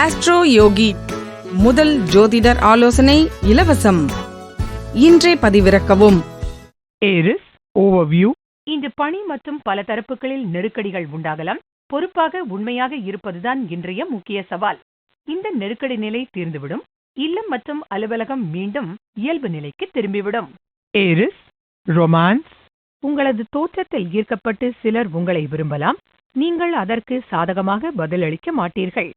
Astro யோகி முதல் ஜோதிடர் ஆலோசனை இலவசம். இன்றே பதிவிறக்கவும். ஏரிஸ் ஓவர்வியூ இன்று பணி மற்றும் பல தரப்புகளில் நெருக்கடிகள் உண்டாகலாம். பொறுப்பாக உண்மையாக இருப்பதுதான் இன்றைய முக்கிய சவால். இந்த நெருக்கடி நிலை தீர்ந்துவிடும். இல்லம் மற்றும் அலுவலகம் மீண்டும் இயல்பு நிலைக்கு திரும்பிவிடும். ஏரிஸ் ரொமான்ஸ் உங்களது தோற்றத்தில் ஈர்க்கப்பட்டு சிலர் உங்களை விரும்பலாம். நீங்கள் அதற்கு சாதகமாக பதிலளிக்க மாட்டீர்கள்.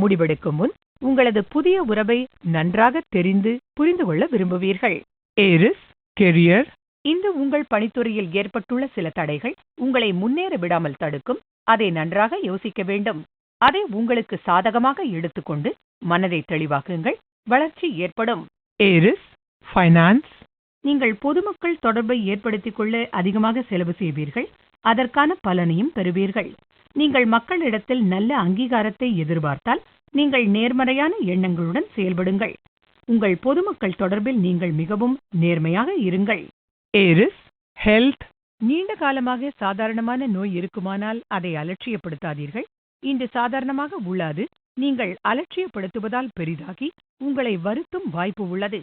முடிவெடுக்கும் முன் உங்களது புதிய உறவை நன்றாக தெரிந்து புரிந்து கொள்ள விரும்புவீர்கள். ஏரிஸ் கெரியர் இன்று உங்கள் பணித்துறையில் ஏற்பட்டுள்ள சில தடைகள் உங்களை முன்னேற விடாமல் தடுக்கும். அதை நன்றாக யோசிக்க வேண்டும். அதை உங்களுக்கு சாதகமாக எடுத்துக்கொண்டு மனதை தெளிவாக்குங்கள். வளர்ச்சி ஏற்படும். ஏரிஸ் ஃபைனான்ஸ் நீங்கள் பொதுமக்கள் தொடர்பை ஏற்படுத்திக் கொள்ள அதிகமாக செலவு செய்வீர்கள். அதற்கான பலனையும் பெறுவீர்கள். நீங்கள் மக்களிடத்தில் நல்ல அங்கீகாரத்தை எதிர்பார்த்தால் நீங்கள் நேர்மறையான எண்ணங்களுடன் செயல்படுங்கள். உங்கள் பொதுமக்கள் தொடர்பில் நீங்கள் மிகவும் நேர்மையாக இருங்கள். ஏரிஸ் ஹெல்த் நீண்ட காலமாக சாதாரணமான நோய் இருக்குமானால் அதை அலட்சியப்படுத்தாதீர்கள். இன்று சாதாரணமாக உள்ளது நீங்கள் அலட்சியப்படுத்துவதால் பெரிதாகி உங்களை வருத்தும் வாய்ப்பு உள்ளது.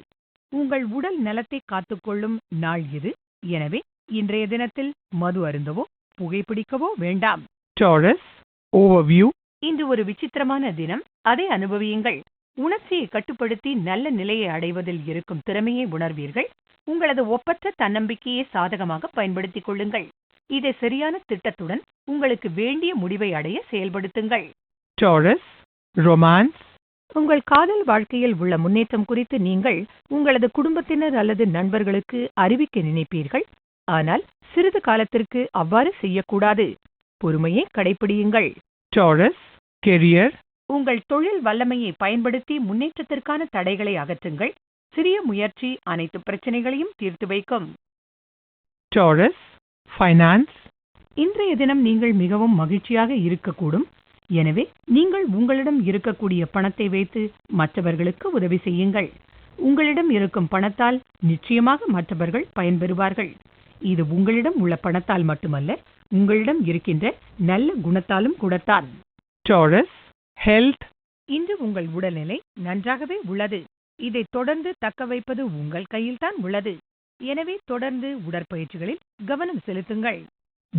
உங்கள் உடல் நலத்தை காத்துக்கொள்ளும் நாள் இது. எனவே இன்றைய தினத்தில் மது அருந்தவோ புகைப்பிடிக்கவோ வேண்டாம். டாரஸ் ஓவர்வியூ இன்று ஒரு விசித்திரமான தினம். அதை அனுபவியுங்கள். உணர்ச்சியை கட்டுப்படுத்தி நல்ல நிலையை அடைவதில் இருக்கும் திறமையை உணர்வீர்கள். உங்களது ஒப்பற்ற தன்னம்பிக்கையை சாதகமாக பயன்படுத்திக் கொள்ளுங்கள். இதை சரியான திட்டத்துடன் உங்களுக்கு வேண்டிய முடிவை அடைய செயல்படுத்துங்கள். டாரஸ் ரொமான்ஸ் உங்கள் காதல் வாழ்க்கையில் உள்ள முன்னேற்றம் குறித்து நீங்கள் உங்களது குடும்பத்தினர் அல்லது நண்பர்களுக்கு அறிவிக்க நினைப்பீர்கள். ஆனால் சிறிது காலத்திற்கு அவ்வாறு செய்யக்கூடாது. பொறுமையை கடைபிடியுங்கள் டாரஸ் கெரியர் உங்கள் தொழில் வல்லமையை பயன்படுத்தி முன்னேற்றத்திற்கான தடைகளை அகற்றுங்கள். சிறிய முயற்சி அனைத்து பிரச்சனைகளையும் தீர்த்து வைக்கும். டாரஸ் ஃபைனான்ஸ் இன்றைய தினம் நீங்கள் மிகவும் மகிழ்ச்சியாக இருக்கக்கூடும். எனவே நீங்கள் உங்களிடம் இருக்கக்கூடிய பணத்தை வைத்து மற்றவர்களுக்கு உதவி செய்யுங்கள். உங்களிடம் இருக்கும் பணத்தால் நிச்சயமாக மற்றவர்கள் பயன்பெறுவார்கள். இது உங்களிடம் உள்ள பணத்தால் மட்டுமல்ல உங்களிடம் இருக்கின்ற நல்ல குணத்தாலும் கூடத்தான். டாரஸ் ஹெல்த் இன்று உங்கள் உடல்நிலை நன்றாகவே உள்ளது. இதை தொடர்ந்து தக்க வைப்பது உங்கள் கையில்தான் உள்ளது. எனவே தொடர்ந்து உடற்பயிற்சிகளில் கவனம் செலுத்துங்கள்.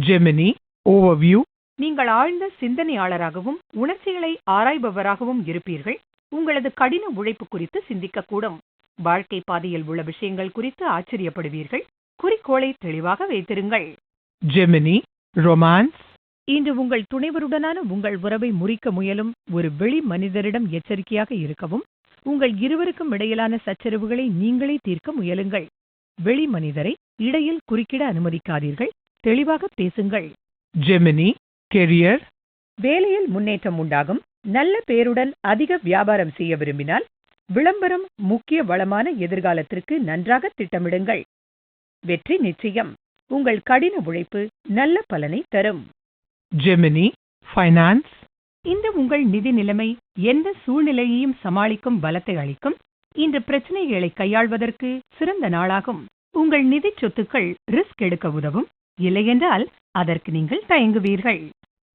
ஜெமினி ஓவர்வியூ நீங்கள் ஆழ்ந்த சிந்தனையாளராகவும் உணர்ச்சிகளை ஆராய்பவராகவும் இருப்பீர்கள். உங்களது கடின உழைப்பு குறித்து சிந்திக்கக்கூடும். வாழ்க்கை பாதையில் உள்ள விஷயங்கள் குறித்து ஆச்சரியப்படுவீர்கள். குறிக்கோளை தெளிவாக வைத்திருங்கள். ஜெமினி ரொமான்ஸ் இன்று உங்கள் துணைவருடனான உங்கள் உறவை முறிக்க முயலும் ஒரு வெளி மனிதரிடம் எச்சரிக்கையாக இருக்கவும் உங்கள் இருவருக்கும் இடையிலான சச்சரவுகளை நீங்களே தீர்க்க முயலுங்கள். வெளி மனிதரை இடையில் குறுக்கிட அனுமதிக்காதீர்கள் தெளிவாக பேசுங்கள். ஜெமினி கெரியர் வேலையில் முன்னேற்றம் உண்டாகும் நல்ல பேருடன் அதிக வியாபாரம் செய்ய விரும்பினால் விளம்பரம் முக்கிய வளமான எதிர்காலத்திற்கு நன்றாக திட்டமிடுங்கள். வெற்றி நிச்சயம். உங்கள் கடின உழைப்பு நல்ல பலனை தரும். ஜெமினி ஃபைனான்ஸ் இந்த உங்கள் நிதி நிலைமை எந்த சூழ்நிலையையும் சமாளிக்கும் பலத்தை அளிக்கும். இந்த பிரச்சனைகளை கையாள்வதற்கு சிறந்த நாளாகும். உங்கள் நிதி சொத்துக்கள் ரிஸ்க் எடுக்க உதவும். இல்லையென்றால் அதற்கு நீங்கள் தயங்குவீர்கள்.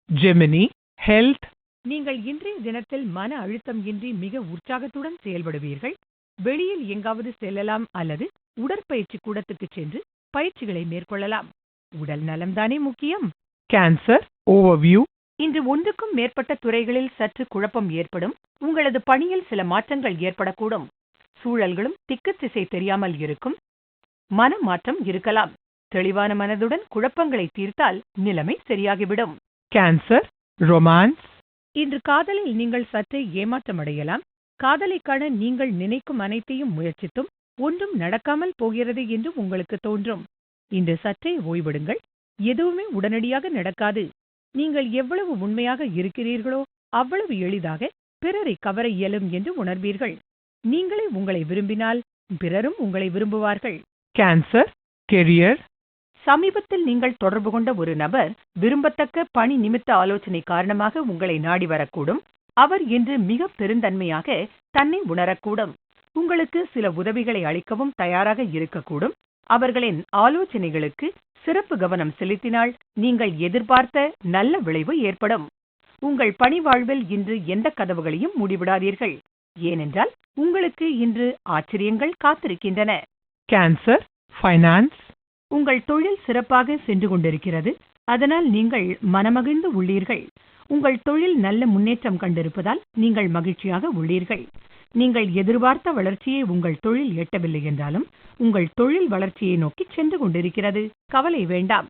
ஜெமினி ஹெல்த் நீங்கள் இன்றைய தினத்தில் மன அழுத்தம் இன்றி மிக உற்சாகத்துடன் செயல்படுவீர்கள். வெளியில் எங்காவது செல்லலாம் அல்லது உடற்பயிற்சி கூடத்துக்கு சென்று பயிற்சிகளை மேற்கொள்ளலாம். உடல் நலம்தானே முக்கியம். கேன்சர் ஓவர்வியூ இன்று ஒன்றுக்கும் மேற்பட்ட துறைகளில் சற்று குழப்பம் ஏற்படும். உங்களது பணியில் சில மாற்றங்கள் ஏற்படக்கூடும். சூழல்களும் திக்கு திசை தெரியாமல் இருக்கும். மன மாற்றம் இருக்கலாம். தெளிவான மனதுடன் குழப்பங்களை தீர்த்தால் நிலைமை சரியாகிவிடும். கேன்சர் ரொமான்ஸ் இன்று காதலில் நீங்கள் சற்றே ஏமாற்றமடையலாம். காதலைக்கான நீங்கள் நினைக்கும் அனைத்தையும் முயற்சித்தும் ஒன்றும் நடக்காமல் போகிறது என்று உங்களுக்கு தோன்றும். இன்று சற்றே ஓய்வெடுங்கள். எதுவுமே உடனடியாக நடக்காது. நீங்கள் எவ்வளவு உண்மையாக இருக்கிறீர்களோ அவ்வளவு எளிதாக பிறரை கவர இயலும் என்று உணர்வீர்கள். நீங்களே உங்களை விரும்பினால் பிறரும் உங்களை விரும்புவார்கள். கேன்சர் கெரியர் சமீபத்தில் நீங்கள் தொடர்பு கொண்ட ஒரு நபர் விரும்பத்தக்க பணி நிமித்த ஆலோசனை காரணமாக உங்களை நாடி வரக்கூடும். அவர் இன்று மிக பெருந்தன்மையாக தன்னை உணரக்கூடும். உங்களுக்கு சில உதவிகளை அளிக்கவும் தயாராக இருக்கக்கூடும். அவர்களின் ஆலோசனைகளுக்கு சிறப்பு கவனம் செலுத்தினால் நீங்கள் எதிர்பார்த்த நல்ல விளைவு ஏற்படும். உங்கள் பணி வாழ்வில் இன்று எந்த கதவுகளையும் மூடிவிடாதீர்கள். ஏனென்றால் உங்களுக்கு இன்று ஆச்சரியங்கள் காத்திருக்கின்றன. Cancer, finance, உங்கள் தொழில் சிறப்பாக சென்று கொண்டிருக்கிறது. அதனால் நீங்கள் மனமகிழ்ந்து உள்ளீர்கள். உங்கள் தொழில் நல்ல முன்னேற்றம் கண்டிருப்பதால் நீங்கள் மகிழ்ச்சியாக உள்ளீர்கள். நீங்கள் எதிர்பார்த்த வளர்ச்சியை உங்கள் தொழில் எட்டவில்லை என்றாலும் உங்கள் தொழில் வளர்ச்சியை நோக்கி சென்று கொண்டிருக்கிறது. கவலை வேண்டாம்.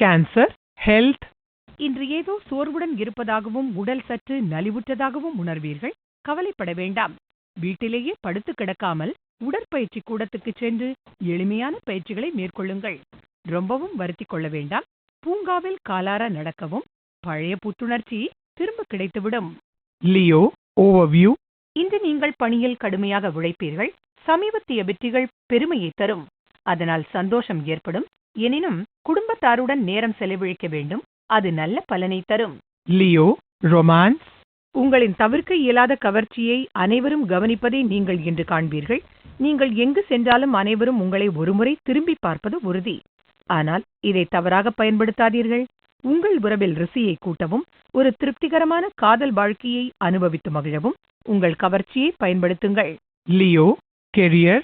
Cancer, health, இன்று ஏதோ சோர்வுடன் இருப்பதாகவும் உடல் சற்று நலிவுற்றதாகவும் உணர்வீர்கள். கவலைப்பட வேண்டாம். வீட்டிலேயே படுத்து கிடக்காமல் உடற்பயிற்சி கூடத்துக்கு சென்று எளிமையான பயிற்சிகளை மேற்கொள்ளுங்கள். ரொம்பவும் வருத்திக் கொள்ள வேண்டாம். பூங்காவில் காலார நடக்கவும் பழைய புத்துணர்ச்சி திரும்ப கிடைத்துவிடும். Leo, overview, இன்று நீங்கள் பணியில் கடுமையாக உழைப்பீர்கள் சமீபத்திய வெற்றிகள் பெருமையை தரும். அதனால் சந்தோஷம் ஏற்படும். எனினும் குடும்பத்தாருடன் நேரம் செலவழிக்க வேண்டும். அது நல்ல பலனை தரும். Leo, romance, உங்களின் தவிர்க்க இயலாத கவர்ச்சியை அனைவரும் கவனிப்பதை நீங்கள் இன்று காண்பீர்கள். நீங்கள் எங்கு சென்றாலும் அனைவரும் உங்களை ஒருமுறை திரும்பி பார்ப்பது உறுதி. ஆனால் இதை தவறாக பயன்படுத்தாதீர்கள். உங்கள் உறவில் ருசியை கூட்டவும் ஒரு திருப்திகரமான காதல் வாழ்க்கையை அனுபவித்து மகிழவும் உங்கள் கவர்ச்சியை பயன்படுத்துங்கள். Leo, career,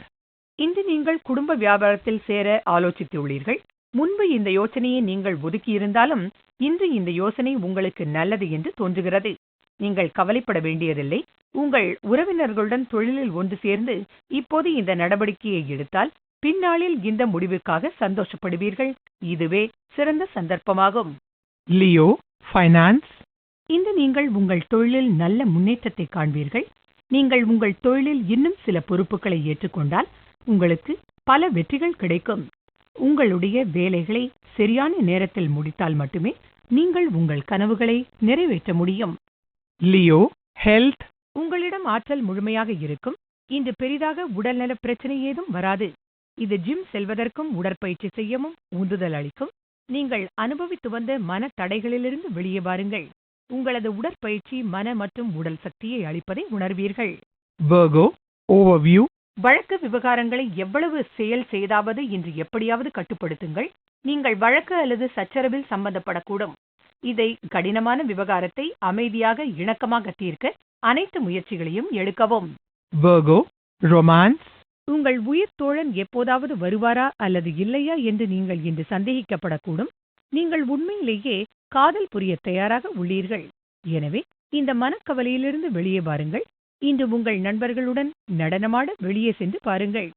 இன்று நீங்கள் குடும்ப வியாபாரத்தில் சேர ஆலோசித்துள்ளீர்கள். முன்பு இந்த யோசனையை நீங்கள் ஒதுக்கியிருந்தாலும் இன்று இந்த யோசனை உங்களுக்கு நல்லது என்று தோன்றுகிறது. நீங்கள் கவலைப்பட வேண்டியதில்லை. உங்கள் உறவினர்களுடன் தொழிலில் ஒன்று சேர்ந்து இப்போது இந்த நடவடிக்கையை எடுத்தால் பின்னாளில் இந்த முடிவுக்காக சந்தோஷப்படுவீர்கள். இதுவே சிறந்த சந்தர்ப்பமாகும். Leo, finance, இன்று நீங்கள் உங்கள் தொழிலில் நல்ல முன்னேற்றத்தை காண்பீர்கள். நீங்கள் உங்கள் தொழிலில் இன்னும் சில பொறுப்புகளை ஏற்றுக்கொண்டால் உங்களுக்கு பல வெற்றிகள் கிடைக்கும். உங்களுடைய வேலைகளை சரியான நேரத்தில் முடித்தால் மட்டுமே நீங்கள் உங்கள் கனவுகளை நிறைவேற்ற முடியும். Leo, health, உங்களிடம் ஆற்றல் முழுமையாக இருக்கும். இன்று பெரிதாக உடல்நல பிரச்சனை ஏதும் வராது. இது ஜிம் செல்வதற்கும் உடற்பயிற்சி செய்யவும் உந்துதல் அளிக்கும். நீங்கள் அனுபவித்து வந்த மன தடைகளிலிருந்து வெளியே வாருங்கள். உங்களது உடற்பயிற்சி மன மற்றும் உடல் சக்தியை அளிப்பதை உணர்வீர்கள். Overview, வழக்கு விவகாரங்களை எவ்வளவு செயல் செய்தாவது இன்று எப்படியாவது கட்டுப்படுத்துங்கள். நீங்கள் வழக்கு அல்லது சச்சரவில் சம்பந்தப்படக்கூடும். இதை கடினமான விவகாரத்தை அமைதியாக இணக்கமாக தீர்க்க அனைத்து முயற்சிகளையும் எடுக்கவும். Romance, உங்கள் உயிர் தோழன் எப்போதாவது வருவாரா அல்லது இல்லையா என்று நீங்கள் இன்று சந்தேகிக்கப்படக்கூடும். நீங்கள் உண்மையிலேயே காதல் புரிய தயாராக உள்ளீர்கள். எனவே இந்த மனக்கவலையிலிருந்து வெளியே வாருங்கள். இன்று உங்கள் நண்பர்களுடன் நடனமாட வெளியே சென்று பாருங்கள்.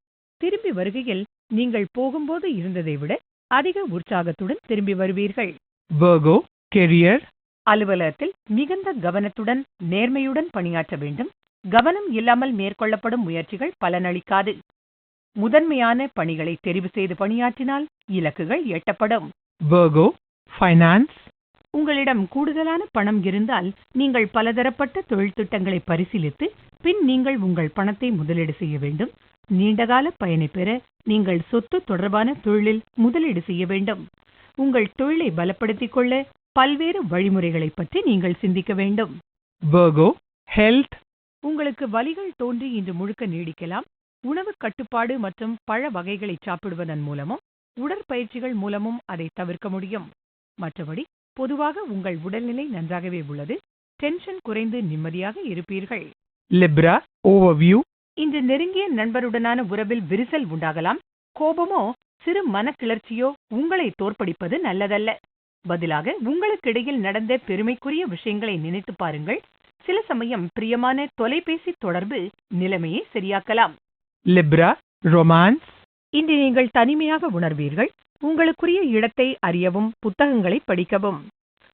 திரும்பி வருகையில் நீங்கள் போகும்போது இருந்ததை விட அதிக உற்சாகத்துடன் திரும்பி வருவீர்கள். அலுவலகத்தில் மிகுந்த கவனத்துடன் நேர்மையுடன் பணியாற்ற வேண்டும். கவனம் இல்லாமல் மேற்கொள்ளப்படும் முயற்சிகள் பலனளிக்காது. முதன்மையான பணிகளை தெரிவு செய்து பணியாற்றினால் இலக்குகள் எட்டப்படும். Virgo, finance, உங்களிடம் கூடுதலான பணம் இருந்தால் நீங்கள் பலதரப்பட்ட தொழில் திட்டங்களை பரிசீலித்து பின் நீங்கள் உங்கள் பணத்தை முதலீடு செய்ய வேண்டும். நீண்டகால பயனை பெற நீங்கள் சொத்து தொடர்பான தொழிலில் முதலீடு செய்ய வேண்டும். உங்கள் தொழிலை பலப்படுத்திக் கொள்ள பல்வேறு வழிமுறைகளைப் பற்றி நீங்கள் சிந்திக்க வேண்டும். Virgo, health, உங்களுக்கு வலிகள் தோன்றி இன்று முழுக்க நீடிக்கலாம். உணவு கட்டுப்பாடு மற்றும் பழ வகைகளை சாப்பிடுவதன் மூலமும் உடற்பயிற்சிகள் மூலமும் அதை தவிர்க்க முடியும். மற்றபடி பொதுவாக உங்கள் உடல்நிலை நன்றாகவே உள்ளது டென்ஷன் குறைந்து நிம்மதியாக இருப்பீர்கள். Libra, overview, இன்று நெருங்கிய நண்பருடனான உறவில் விரிசல் உண்டாகலாம். கோபமோ சிறு மனக்கிளர்ச்சியோ உங்களை தோற்படிப்பது நல்லதல்ல. பதிலாக உங்களுக்கிடையில் நடந்த பெருமைக்குரிய விஷயங்களை நினைத்து பாருங்கள். சில சமயம் பிரியமான தொலைபேசி தொடர்பு நிலைமையை சரியாக்கலாம். Libra, romance, இன்று நீங்கள் தனிமையாக உணர்வீர்கள். உங்களுக்குரிய இடத்தை அறியவும் புத்தகங்களை படிக்கவும்.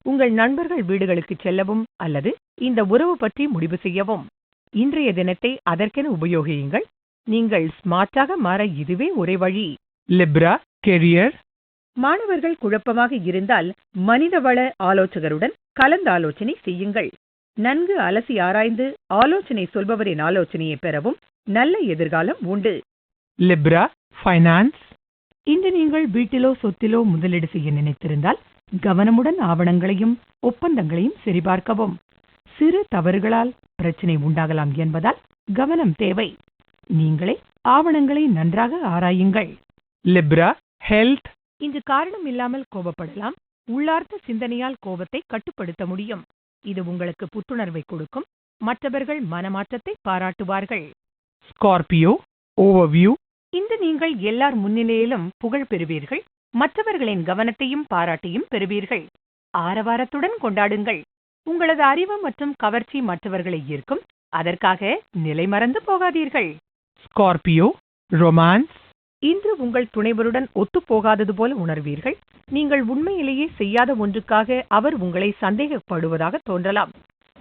உங்கள் நண்பர்கள் வீடுகளுக்கு செல்லவும் அல்லது இந்த உறவு பற்றி முடிவு செய்யவும். இன்றைய தினத்தை அதற்கென உபயோகியுங்கள். நீங்கள் ஸ்மார்ட்டாக மாற இதுவே ஒரே வழி. Libra, career, மாணவர்கள் குழப்பமாக இருந்தால் மனிதவள ஆலோசகருடன் கலந்தாலோசனை செய்யுங்கள். நன்கு அலசி ஆராய்ந்து ஆலோசனை சொல்பவரின் ஆலோசனையை பெறவும் நல்ல எதிர்காலம் உண்டு. Libra, finance, இன்று நீங்கள் வீட்டிலோ சொத்திலோ முதலீடு செய்ய நினைத்திருந்தால் கவனமுடன் ஆவணங்களையும் ஒப்பந்தங்களையும் சரிபார்க்கவும். சிறு தவறுகளால் பிரச்சனை உண்டாகலாம் என்பதால் கவனம் தேவை. நீங்களே ஆவணங்களை நன்றாக ஆராயுங்கள். Libra, health, இன்று காரணம் இல்லாமல் கோபப்படலாம். உள்ளார்த்த சிந்தனையால் கோபத்தை கட்டுப்படுத்த முடியும். இது உங்களுக்கு புத்துணர்வை கொடுக்கும் மற்றவர்கள் மனமாற்றத்தை பாராட்டுவார்கள் Scorpio. Overview. இன்று நீங்கள் எல்லார் முன்னிலையிலும் புகழ் பெறுவீர்கள் மற்றவர்களின் கவனத்தையும் பாராட்டையும் பெறுவீர்கள் ஆரவாரத்துடன் கொண்டாடுங்கள் உங்களது அறிவு மற்றும் கவர்ச்சி மற்றவர்களை ஈர்க்கும் அதற்காக நிலை மறந்து போகாதீர்கள் Scorpio. Romance. இன்று உங்கள் துணைவருடன் ஒத்துப்போகாதது போல உணர்வீர்கள் நீங்கள் உண்மையிலேயே செய்யாத ஒன்றுக்காக அவர் உங்களை சந்தேகப்படுவதாக தோன்றலாம்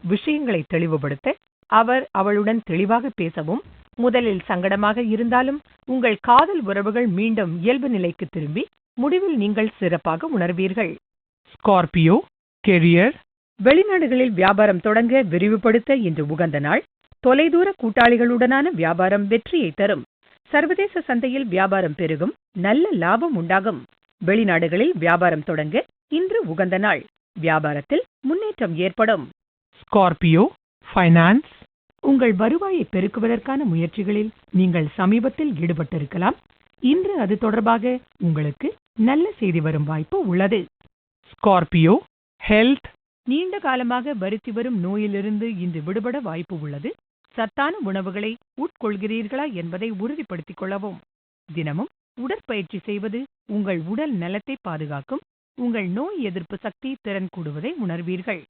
விஷயங்களை தெளிவுபடுத்த அவர் அவளுடன் தெளிவாக பேசவும் முதலில் சங்கடமாக இருந்தாலும் உங்கள் காதல் உறவுகள் மீண்டும் இயல்பு நிலைக்கு திரும்பி முடிவில் நீங்கள் சிறப்பாக உணர்வீர்கள் Scorpio. Career. வெளிநாடுகளில் வியாபாரம் தொடங்க விரிவுபடுத்த இன்று உகந்த நாள் தொலைதூர கூட்டாளிகளுடனான வியாபாரம் வெற்றியை தரும் சர்வதேச சந்தையில் வியாபாரம் பெருகும் நல்ல லாபம் உண்டாகும் வெளிநாடுகளில் வியாபாரம் தொடங்க இன்று உகந்த நாள் வியாபாரத்தில் முன்னேற்றம் ஏற்படும் Scorpio. Finance. உங்கள் வருவாயை பெருக்குவதற்கான முயற்சிகளில் நீங்கள் சமீபத்தில் ஈடுபட்டிருக்கலாம் இன்று அது தொடர்பாக உங்களுக்கு நல்ல செய்தி வரும் வாய்ப்பு உள்ளது Scorpio. Health. நீண்ட காலமாக வருத்தி வரும் நோயிலிருந்து இன்று விடுபட வாய்ப்பு உள்ளது சத்தான உணவுகளை உட்கொள்கிறீர்களா என்பதை உறுதிப்படுத்திக் கொள்ளவும். தினமும் உடற்பயிற்சி செய்வது உங்கள் உடல் நலத்தை பாதுகாக்கும் உங்கள் நோய் எதிர்ப்பு சக்தி திறன் கூடுவதை உணர்வீர்கள்.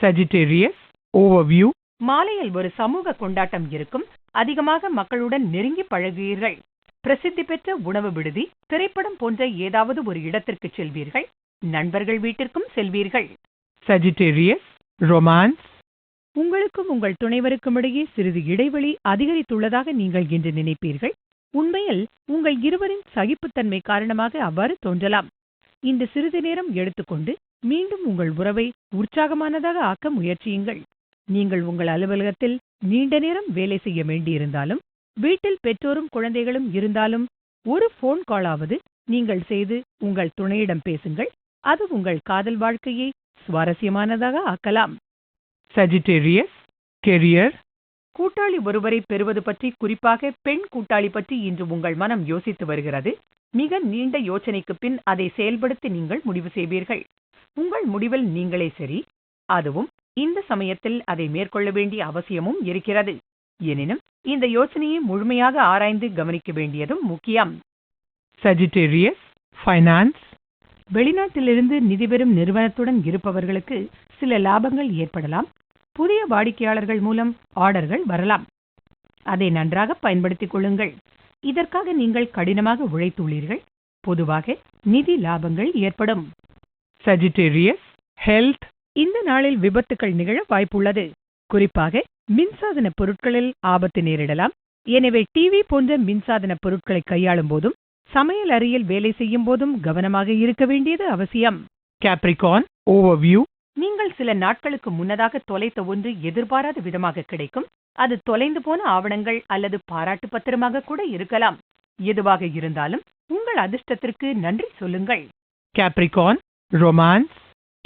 சஜிடேரியஸ் ஓவர்வியூ மாலையில் ஒரு சமூக கொண்டாட்டம் இருக்கும். அதிகமாக மக்களுடன் நெருங்கி பழகுவீர்கள். பிரசித்தி பெற்ற உணவு விடுதி திரைப்படம் போன்ற ஏதாவது ஒரு இடத்திற்கு செல்வீர்கள். நண்பர்கள் வீட்டிற்கும் செல்வீர்கள். சஜிடேரியஸ் ரொமான்ஸ் உங்களுக்கும் உங்கள் துணைவருக்கும் இடையே சிறிது இடைவெளி அதிகரித்துள்ளதாக நீங்கள் இன்று நினைப்பீர்கள். உண்மையில் உங்கள் இருவரின் சகிப்புத்தன்மை காரணமாக அவ்வாறு தோன்றலாம். இந்த சிறிது நேரம் எடுத்துக்கொண்டு மீண்டும் உங்கள் உறவை உற்சாகமானதாக ஆக்க முயற்சியுங்கள். நீங்கள் உங்கள் அலுவலகத்தில் நீண்ட நேரம் வேலை செய்ய வேண்டியிருந்தாலும் வீட்டில் பெற்றோரும் குழந்தைகளும் இருந்தாலும் ஒரு போன் காலாவது நீங்கள் செய்து உங்கள் துணையிடம் பேசுங்கள். அது உங்கள் காதல் வாழ்க்கையை சுவாரஸ்யமானதாக ஆக்கலாம். Sagittarius. Career. கூட்டாளி ஒருவரை பெறுவது பற்றி குறிப்பாக பெண் கூட்டாளி பற்றி இன்று உங்கள் மனம் யோசித்து வருகிறது மிக நீண்ட யோசனைக்கு பின் அதை செயல்படுத்தி நீங்கள் முடிவு செய்வீர்கள் உங்கள் முடிவில் நீங்களே சரி அதுவும் இந்த சமயத்தில் அதை மேற்கொள்ள வேண்டிய அவசியமும் இருக்கிறது எனினும் இந்த யோசனையை முழுமையாக ஆராய்ந்து கவனிக்க வேண்டியதும் முக்கியம் Sagittarius. Finance. வெளிநாட்டிலிருந்து நிதி பெறும் நிறுவனத்துடன் இருப்பவர்களுக்கு சில லாபங்கள் ஏற்படலாம் புதிய வாடிக்கையாளர்கள் மூலம் ஆர்டர்கள் வரலாம் அதை நன்றாக பயன்படுத்திக் கொள்ளுங்கள் இதற்காக நீங்கள் கடினமாக உழைத்துள்ளீர்கள் பொதுவாக நிதி லாபங்கள் ஏற்படும் Sagittarius. Health. இந்த நாளில் விபத்துக்கள் நிகழ வாய்ப்புள்ளது குறிப்பாக மின்சாதன பொருட்களில் ஆபத்து நேரிடலாம் எனவே டிவி போன்ற மின்சாதன பொருட்களை கையாளும் போதும் சமையல் அறையில் வேலை செய்யும் போதும் கவனமாக இருக்க வேண்டியது அவசியம் Capricorn. Overview. நீங்கள் சில நாட்களுக்கு முன்னதாக தொலைத்த ஒன்று எதிர்பாராத விதமாக கிடைக்கும். அது தொலைந்து போன ஆவணங்கள் அல்லது பாராட்டு பத்திரமாக கூட இருக்கலாம். எதுவாக இருந்தாலும் உங்கள் அதிர்ஷ்டத்திற்கு நன்றி சொல்லுங்கள். Capricorn. Romance.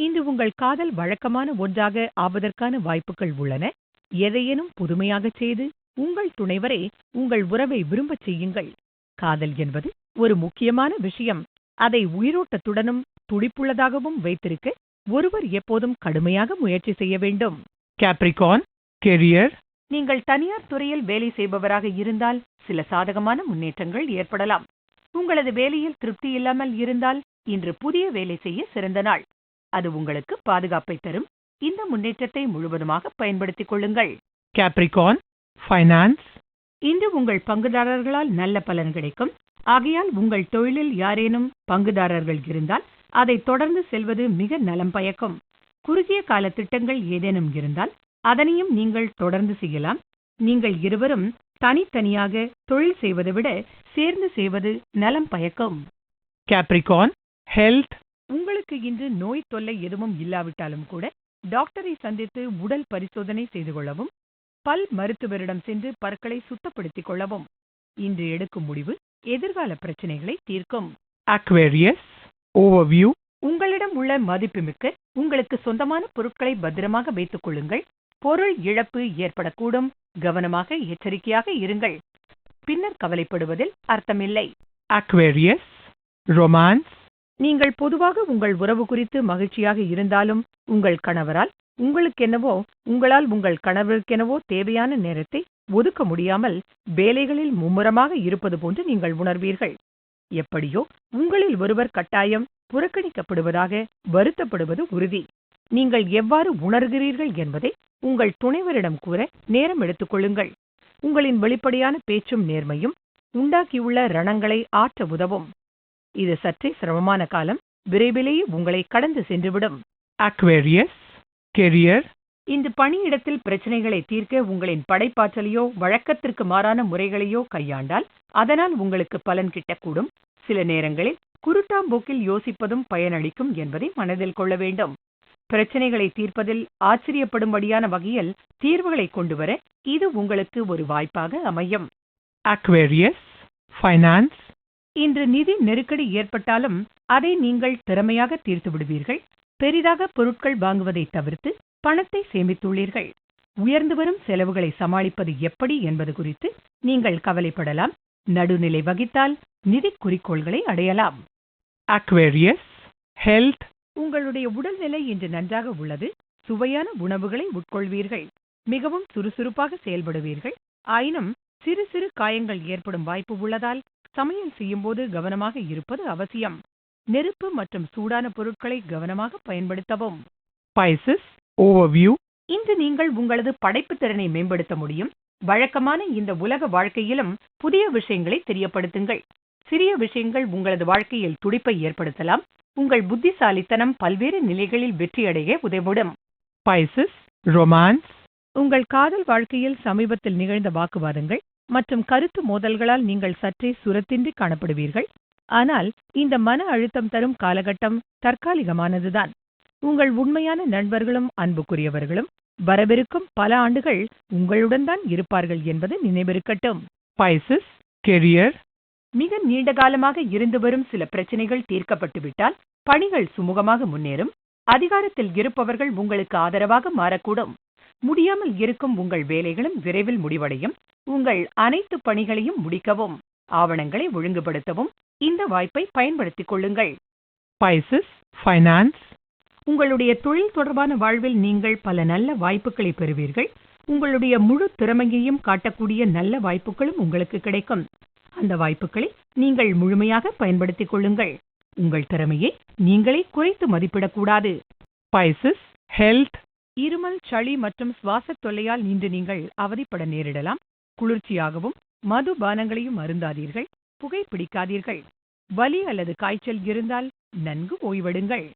இன்று உங்கள் காதல் வழக்கமான ஒன்றாக ஆவதற்கான வாய்ப்புகள் உள்ளன. எதையேனும் புதுமையாகச் செய்து உங்கள் துணைவரை உங்கள் உறவை விரும்பச் செய்யுங்கள். காதல் என்பது ஒரு முக்கியமான விஷயம். அதை உயிரோட்டத்துடனும் துடிப்புள்ளதாகவும் வைத்திருக்க ஒருவர் எப்போதும் கடுமையாக முயற்சி செய்ய வேண்டும் Capricorn. Career. நீங்கள் தனியார் துறையில் வேலை செய்பவராக இருந்தால் சில சாதகமான முன்னேற்றங்கள் ஏற்படலாம் உங்களது வேலையில் திருப்தி இல்லாமல் இருந்தால் இன்று புதிய வேலை செய்ய சிறந்த நாள் அது உங்களுக்கு பாதுகாப்பை தரும் இந்த முன்னேற்றத்தை முழுவதுமாக பயன்படுத்திக் கொள்ளுங்கள் Capricorn. Finance. இன்று உங்கள் பங்குதாரர்களால் நல்ல பலன் கிடைக்கும் ஆகையால் உங்கள் தொழிலில் யாரேனும் பங்குதாரர்கள் இருந்தால் அதை தொடர்ந்து செல்வது மிக நலம் பயக்கும் குறுகிய கால திட்டங்கள் ஏதேனும் இருந்தால் அதனையும் நீங்கள் தொடர்ந்து செய்யலாம் நீங்கள் இருவரும் தனித்தனியாக தொழில் செய்வதை விட சேர்ந்து செய்வது நலம் பயக்கும் Capricorn. Health. உங்களுக்கு இன்று நோய் தொல்லை எதுவும் இல்லாவிட்டாலும் கூட டாக்டரை சந்தித்து உடல் பரிசோதனை செய்து கொள்ளவும் பல் மருத்துவரிடம் சென்று பற்களை சுத்தப்படுத்திக் கொள்ளவும் இன்று எடுக்கும் முடிவு எதிர்கால பிரச்சனைகளை தீர்க்கும் Aquarius. Overview. உங்களிடம் உள்ள மதிப்புமிக்க உங்களுக்கு சொந்தமான பொருட்களை பத்திரமாக வைத்துக் கொள்ளுங்கள் பொருள் இழப்பு ஏற்படக்கூடும் கவனமாக எச்சரிக்கையாக இருங்கள் பின்னர் கவலைப்படுவதில் அர்த்தமில்லை Aquarius. Romance. நீங்கள் பொதுவாக உங்கள் உறவு குறித்து மகிழ்ச்சியாக இருந்தாலும் உங்கள் கணவரால் உங்களுக்கென்னவோ உங்களால் உங்கள் கணவருக்கெனவோ தேவையான நேரத்தை ஒதுக்க முடியாமல் வேலைகளில் மும்முரமாக இருப்பது போன்று நீங்கள் உணர்வீர்கள் எப்படியோ உங்களில் ஒருவர் கட்டாயம் புறக்கணிக்கப்படுவதாக வருத்தப்படுவது உறுதி. நீங்கள் எவ்வாறு உணர்கிறீர்கள் என்பதை உங்கள் துணைவரிடம் கூற நேரம் எடுத்துக் கொள்ளுங்கள். உங்களின் வெளிப்படையான பேச்சும் நேர்மையும் உண்டாக்கியுள்ள ரணங்களை ஆற்ற உதவும். இது சற்றே சிரமமான காலம் விரைவிலேயே உங்களை கடந்து சென்றுவிடும். அக்வேரியஸ் கெரியர் இந்த பணியிடத்தில் பிரச்சனைகளை தீர்க்க உங்களின் படைப்பாற்றலையோ வழக்கத்திற்கு மாறான முறைகளையோ கையாண்டால் அதனால் உங்களுக்கு பலன் கிட்டக்கூடும் சில நேரங்களில் குருட்டாம்போக்கில் யோசிப்பதும் பயனளிக்கும் என்பதை மனதில் கொள்ள வேண்டும் பிரச்சனைகளை தீர்ப்பதில் ஆச்சரியப்படும்படியான வகையில் தீர்வுகளை கொண்டுவர இது உங்களுக்கு ஒரு வாய்ப்பாக அமையும் Aquarius. Finance. இன்று நிதி நெருக்கடி ஏற்பட்டாலும் அதை நீங்கள் திறமையாக தீர்த்து விடுவீர்கள் பெரிதாக பொருட்கள் வாங்குவதை தவிர்த்து பணத்தை சேமித்துள்ளீர்கள். உயர்ந்து வரும் செலவுகளை சமாளிப்பது எப்படி என்பது குறித்து நீங்கள் கவலைப்படலாம். நடுநிலை வகித்தால் நிதி குறிக்கோள்களை அடையலாம். Aquarius. Health. உங்களுடைய உடல்நிலை இன்று நன்றாக உள்ளது. சுவையான உணவுகளை உட்கொள்வீர்கள். மிகவும் சுறுசுறுப்பாக செயல்படுவீர்கள். ஆயினும் சிறு சிறு காயங்கள் ஏற்படும் வாய்ப்பு உள்ளதால் சமையல் செய்யும்போது கவனமாக இருப்பது அவசியம். நெருப்பு மற்றும் சூடான பொருட்களை கவனமாக பயன்படுத்தவும். Pisces. ஓவர்வியூ இன்று நீங்கள் உங்களது படைப்பு திறனை மேம்படுத்த முடியும். வழக்கமான இந்த உலக வாழ்க்கையிலும் புதிய விஷயங்களை தெரியப்படுத்துங்கள். சிறிய விஷயங்கள் உங்களது வாழ்க்கையில் துடிப்பை ஏற்படுத்தலாம். உங்கள் புத்திசாலித்தனம் பல்வேறு நிலைகளில் வெற்றியடைய உதவிடும். Pisces. ரொமான்ஸ் உங்கள் காதல் வாழ்க்கையில் சமீபத்தில் நிகழ்ந்த வாக்குவாதங்கள் மற்றும் கருத்து மோதல்களால் நீங்கள் சற்றே சுரத்தின்றி காணப்படுவீர்கள். ஆனால் இந்த மன அழுத்தம் தரும் காலகட்டம் தற்காலிகமானதுதான் உங்கள் உண்மையான நண்பர்களும் அன்புக்குரியவர்களும் வரவிருக்கும் பல ஆண்டுகள் உங்களுடன் தான் இருப்பார்கள் என்பது நினைவிருக்கட்டும் Pisces. Career. மிக நீண்ட காலமாக இருந்து வரும் சில பிரச்சனைகள் தீர்க்கப்பட்டுவிட்டால் பணிகள் சுமூகமாக முன்னேறும் அதிகாரத்தில் இருப்பவர்கள் உங்களுக்கு ஆதரவாக மாறக்கூடும் முடியாமல் இருக்கும் உங்கள் வேலைகளும் விரைவில் முடிவடையும் உங்கள் அனைத்து பணிகளையும் முடிக்கவும் ஆவணங்களை ஒழுங்குபடுத்தவும் இந்த வாய்ப்பை பயன்படுத்திக் கொள்ளுங்கள் Pisces. Finance. உங்களுடைய தொழில் தொடர்பான வாழ்வில் நீங்கள் பல நல்ல வாய்ப்புகளை பெறுவீர்கள் உங்களுடைய முழு திறமையையும் காட்டக்கூடிய நல்ல வாய்ப்புகளும் உங்களுக்கு கிடைக்கும் அந்த வாய்ப்புகளை நீங்கள் முழுமையாக பயன்படுத்திக் கொள்ளுங்கள் உங்கள் திறமையை நீங்களே குறைத்து மதிப்பிடக்கூடாது Pisces. Health. இருமல் சளி மற்றும் சுவாசத் தொல்லையால் இன்று நீங்கள் அவதிப்பட நேரிடலாம் குளிர்ச்சியாகவும் மது பானங்களையும் அருந்தாதீர்கள் புகைப்பிடிக்காதீர்கள் வலி அல்லது காய்ச்சல் இருந்தால் நன்கு ஓய்வெடுங்கள்.